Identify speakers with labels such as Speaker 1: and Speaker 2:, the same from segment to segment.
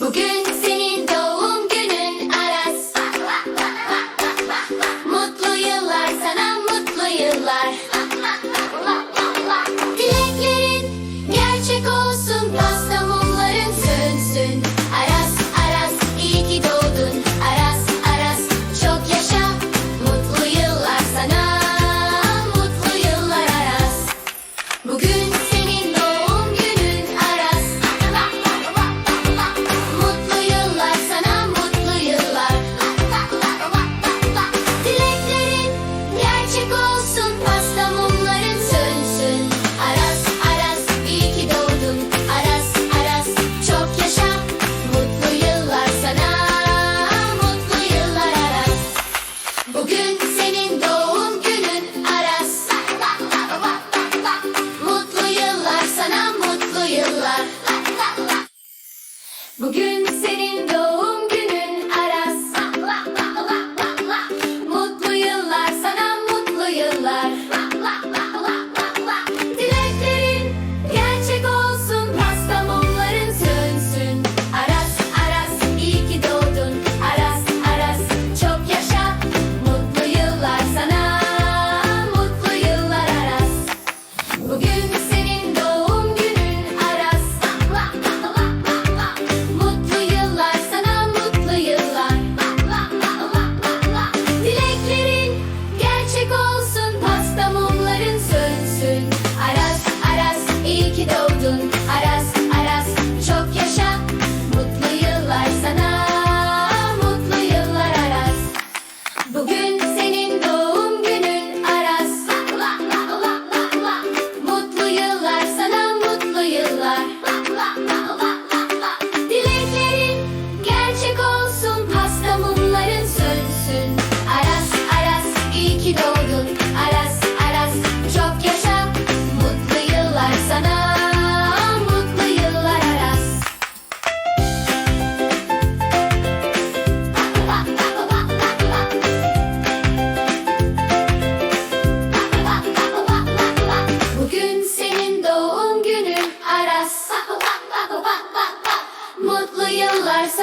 Speaker 1: Bugün senin doğum günün Aras. Mutlu yıllar sana mutlu yıllar. Dileklerin gerçek olsun pasta sönsün. Aras Aras iyi ki doğdun Aras. Again.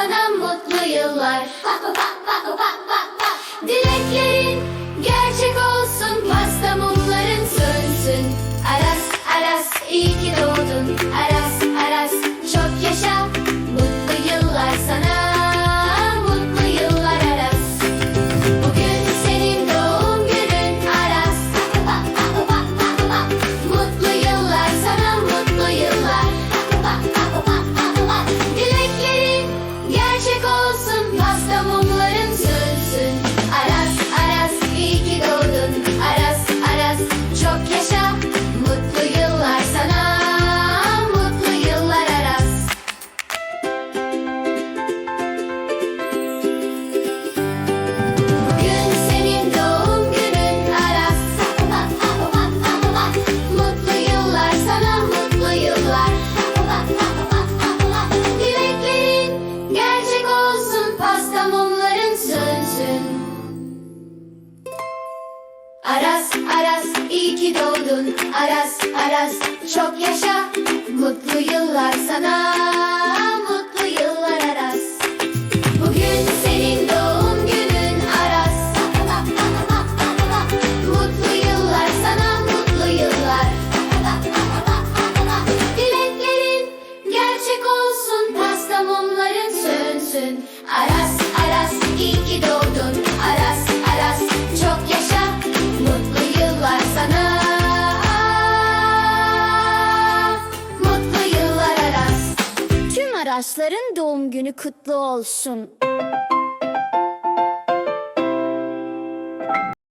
Speaker 1: sana mutlu yıllar. Bak bak bak bak bak bak. Dileklerin Aras Aras çok yaşa. Mutlu yıllar sana.
Speaker 2: Avrasların doğum günü kutlu olsun.